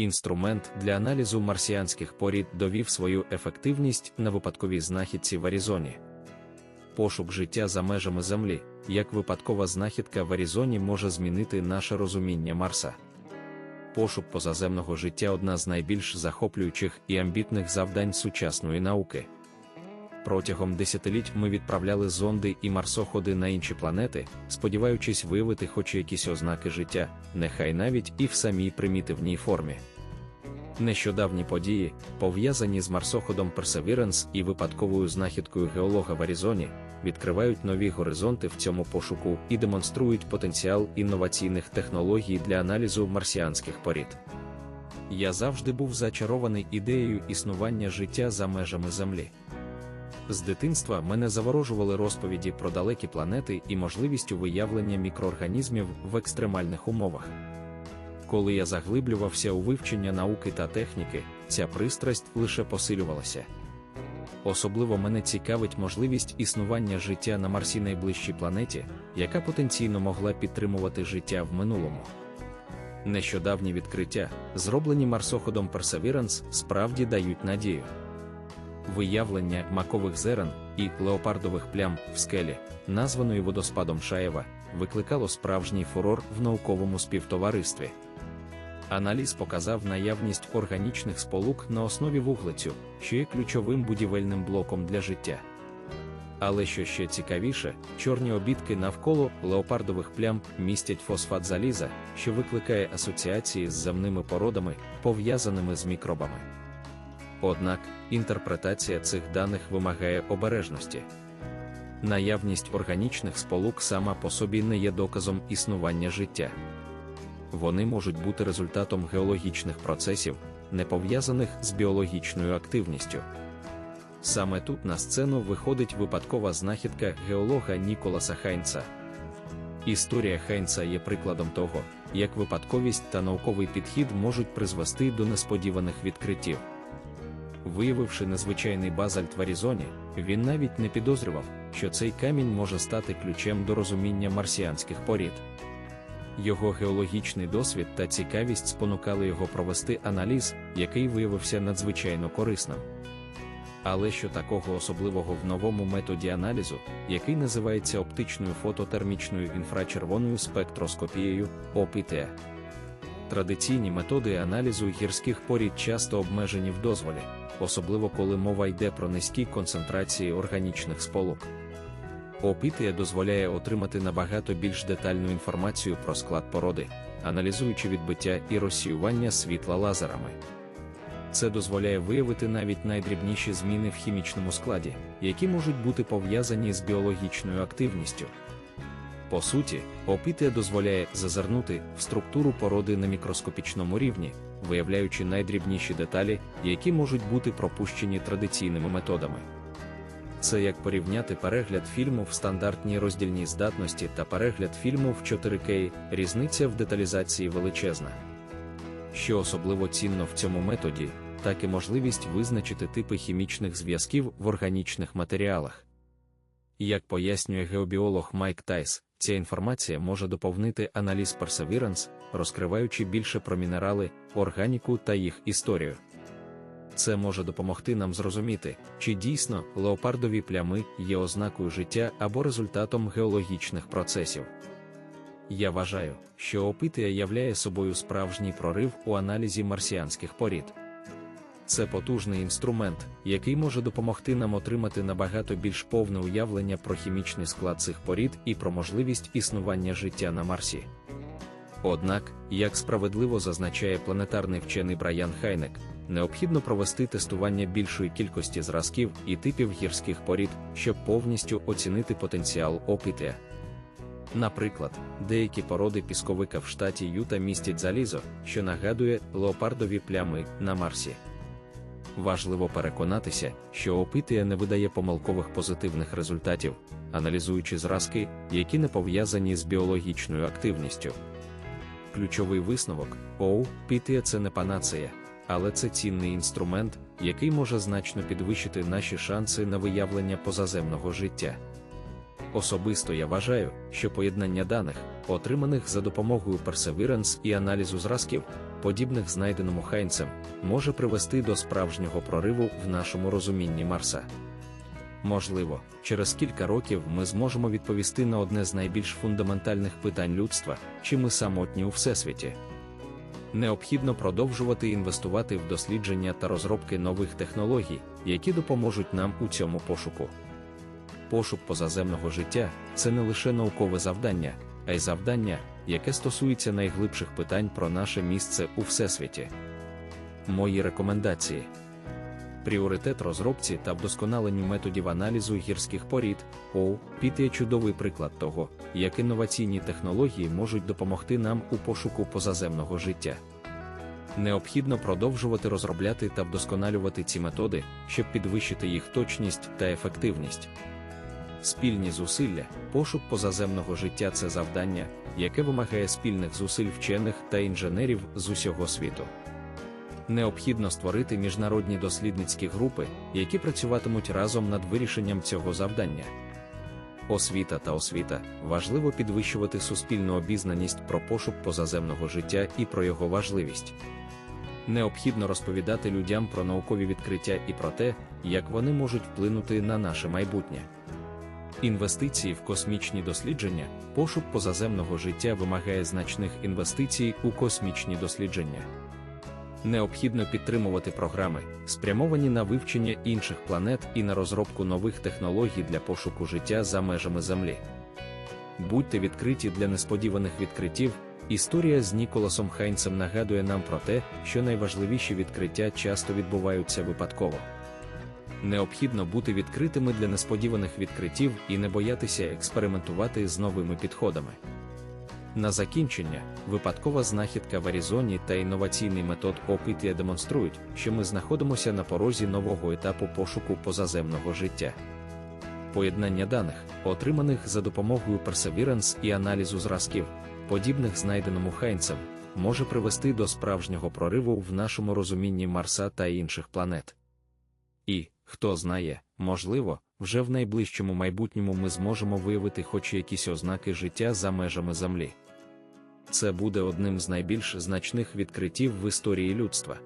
Інструмент для аналізу марсіанських порід довів свою ефективність на випадковій знахідці в Аризоні. Пошук життя за межами Землі, як випадкова знахідка в Аризоні може змінити наше розуміння Марса. Пошук позаземного життя одна з найбільш захоплюючих і амбітних завдань сучасної науки. Протягом десятиліть ми відправляли зонди і марсоходи на інші планети, сподіваючись виявити хоч якісь ознаки життя, нехай навіть і в самій примітивній формі. Нещодавні події, пов'язані з марсоходом Perseverance і випадковою знахідкою геолога в Аризоні, відкривають нові горизонти в цьому пошуку і демонструють потенціал інноваційних технологій для аналізу марсіанських порід. Я завжди був зачарований ідеєю існування життя за межами Землі. З дитинства мене заворожували розповіді про далекі планети і можливістю виявлення мікроорганізмів в екстремальних умовах. Коли я заглиблювався у вивчення науки та техніки, ця пристрасть лише посилювалася. Особливо мене цікавить можливість існування життя на Марсі найближчій планеті, яка потенційно могла підтримувати життя в минулому. Нещодавні відкриття, зроблені марсоходом Perseverance, справді дають надію. Виявлення макових зерен і леопардових плям в скелі, названої водоспадом Шаєва, викликало справжній фурор в науковому співтоваристві. Аналіз показав наявність органічних сполук на основі вуглецю, що є ключовим будівельним блоком для життя. Але що ще цікавіше, чорні обідки навколо леопардових плям містять фосфат заліза, що викликає асоціації з земними породами, пов'язаними з мікробами. Однак, інтерпретація цих даних вимагає обережності. Наявність органічних сполук сама по собі не є доказом існування життя. Вони можуть бути результатом геологічних процесів, не пов'язаних з біологічною активністю. Саме тут на сцену виходить випадкова знахідка геолога Ніколаса Хайнца. Історія Хайнца є прикладом того, як випадковість та науковий підхід можуть призвести до несподіваних відкриттів. Виявивши незвичайний базальт в Аризоні, він навіть не підозрював, що цей камінь може стати ключем до розуміння марсіанських порід. Його геологічний досвід та цікавість спонукали його провести аналіз, який виявився надзвичайно корисним. Але що такого особливого в новому методі аналізу, який називається оптичною фототермічною інфрачервоною спектроскопією ОПТ. Традиційні методи аналізу гірських порід часто обмежені в дозволі, особливо коли мова йде про низькі концентрації органічних сполук. Опитія дозволяє отримати набагато більш детальну інформацію про склад породи, аналізуючи відбиття і розсіювання світла лазерами. Це дозволяє виявити навіть найдрібніші зміни в хімічному складі, які можуть бути пов'язані з біологічною активністю. По суті, опитія дозволяє зазирнути в структуру породи на мікроскопічному рівні, виявляючи найдрібніші деталі, які можуть бути пропущені традиційними методами. Це як порівняти перегляд фільму в стандартній роздільній здатності та перегляд фільму в 4К, різниця в деталізації величезна. Що особливо цінно в цьому методі, так і можливість визначити типи хімічних зв'язків в органічних матеріалах. Як пояснює геобіолог Майк Тайс, ця інформація може доповнити аналіз Perseverance, розкриваючи більше про мінерали, органіку та їх історію. Це може допомогти нам зрозуміти, чи дійсно леопардові плями є ознакою життя або результатом геологічних процесів. Я вважаю, що опитія являє собою справжній прорив у аналізі марсіанських порід. Це потужний інструмент, який може допомогти нам отримати набагато більш повне уявлення про хімічний склад цих порід і про можливість існування життя на Марсі. Однак, як справедливо зазначає планетарний вчений Брайан Хайнек, необхідно провести тестування більшої кількості зразків і типів гірських порід, щоб повністю оцінити потенціал опития. Наприклад, деякі породи пісковика в штаті Юта містять залізо, що нагадує леопардові плями на Марсі. Важливо переконатися, що опитія не видає помилкових позитивних результатів, аналізуючи зразки, які не пов'язані з біологічною активністю. Ключовий висновок ОУ, пітія це не панацея, але це цінний інструмент, який може значно підвищити наші шанси на виявлення позаземного життя. Особисто я вважаю, що поєднання даних, отриманих за допомогою Perseverance і аналізу зразків, подібних знайденому Хайнцем, може привести до справжнього прориву в нашому розумінні Марса. Можливо, через кілька років ми зможемо відповісти на одне з найбільш фундаментальних питань людства, чи ми самотні у всесвіті. Необхідно продовжувати інвестувати в дослідження та розробки нових технологій, які допоможуть нам у цьому пошуку. Пошук позаземного життя це не лише наукове завдання, а й завдання, яке стосується найглибших питань про наше місце у всесвіті. Мої рекомендації. Пріоритет розробці та вдосконаленню методів аналізу гірських порід ОУ є чудовий приклад того, як інноваційні технології можуть допомогти нам у пошуку позаземного життя. Необхідно продовжувати розробляти та вдосконалювати ці методи, щоб підвищити їх точність та ефективність. Спільні зусилля, пошук позаземного життя це завдання, яке вимагає спільних зусиль вчених та інженерів з усього світу. Необхідно створити міжнародні дослідницькі групи, які працюватимуть разом над вирішенням цього завдання. Освіта та освіта важливо підвищувати суспільну обізнаність про пошук позаземного життя і про його важливість. Необхідно розповідати людям про наукові відкриття і про те, як вони можуть вплинути на наше майбутнє. Інвестиції в космічні дослідження, пошук позаземного життя вимагає значних інвестицій у космічні дослідження. Необхідно підтримувати програми, спрямовані на вивчення інших планет і на розробку нових технологій для пошуку життя за межами Землі. Будьте відкриті для несподіваних відкриттів. Історія з Ніколасом Хайнцем нагадує нам про те, що найважливіші відкриття часто відбуваються випадково. Необхідно бути відкритими для несподіваних відкриттів і не боятися експериментувати з новими підходами. На закінчення, випадкова знахідка в Аризоні та інноваційний метод опитія демонструють, що ми знаходимося на порозі нового етапу пошуку позаземного життя. Поєднання даних, отриманих за допомогою Perseverance і аналізу зразків, подібних знайденому Хайнцем, може привести до справжнього прориву в нашому розумінні Марса та інших планет. І, хто знає, можливо, вже в найближчому майбутньому ми зможемо виявити хоч якісь ознаки життя за межами Землі. Це буде одним з найбільш значних відкриттів в історії людства.